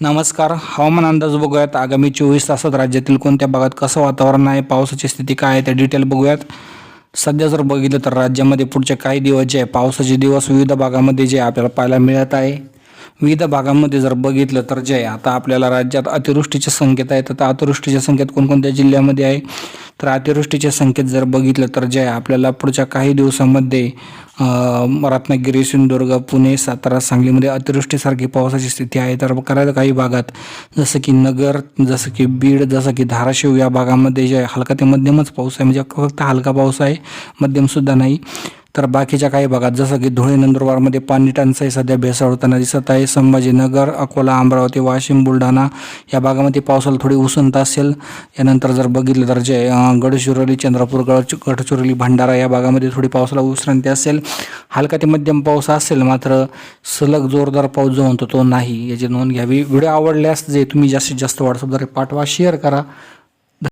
नमस्कार हवामान अंदाज बघूयात. आगामी चोवीस तासात राज्यातील कोणत्या भागात कसं वातावरण आहे पावसाची स्थिती काय आहे ते डिटेल बघूयात. सध्या जर बघितलं तर राज्यामध्ये पुढचे काही दिवस जे आहे पावसाचे दिवस विविध भागामध्ये जे आपल्याला पाहायला मिळत आहे. विविध भागामध्ये जर बघितलं तर जे आता आपल्याला राज्यात अतिवृष्टीचे संकेत आहेत. आता अतिवृष्टीचे संकेत कोणकोणत्या जिल्ह्यामध्ये आहे? तर अतिवृष्टीचे संकेत जर बघितलं तर जे आपल्याला पुढच्या काही दिवसामध्ये रत्नागिरी सिंधुदुर्ग पुणे सातारा सांगलीमध्ये अतिवृष्टीसारखी पावसाची स्थिती आहे. तर करायला काही भागात जसं की नगर जसं की बीड जसं की धाराशिव या भागामध्ये जे हलका ते मध्यमच पाऊस आहे. म्हणजे फक्त हलका पाऊस आहे मध्यमसुद्धा नाही. तर बाकीच्या काही भागात जसं की धुळे नंदुरबारमध्ये पाणी टंचाई सध्या भेसळताना दिसत आहे. संभाजीनगर अकोला अमरावती वाशिम बुलढाणा या भागामध्ये पावसाला थोडी उसंत असेल. यानंतर जर बघितलं तर जे गडचिरोली चंद्रपूर गड गडचिरोली भंडारा या भागामध्ये थोडी पावसाला विश्रांती असेल. हलका ते मध्यम पाऊस असेल मात्र सलग जोरदार पाऊस जो म्हणतो तो नाही. याची नोंद घ्यावी. व्हिडिओ आवडल्यास जे तुम्ही जास्तीत जास्त व्हॉट्सअपद्वारे पाठवा शेअर करा.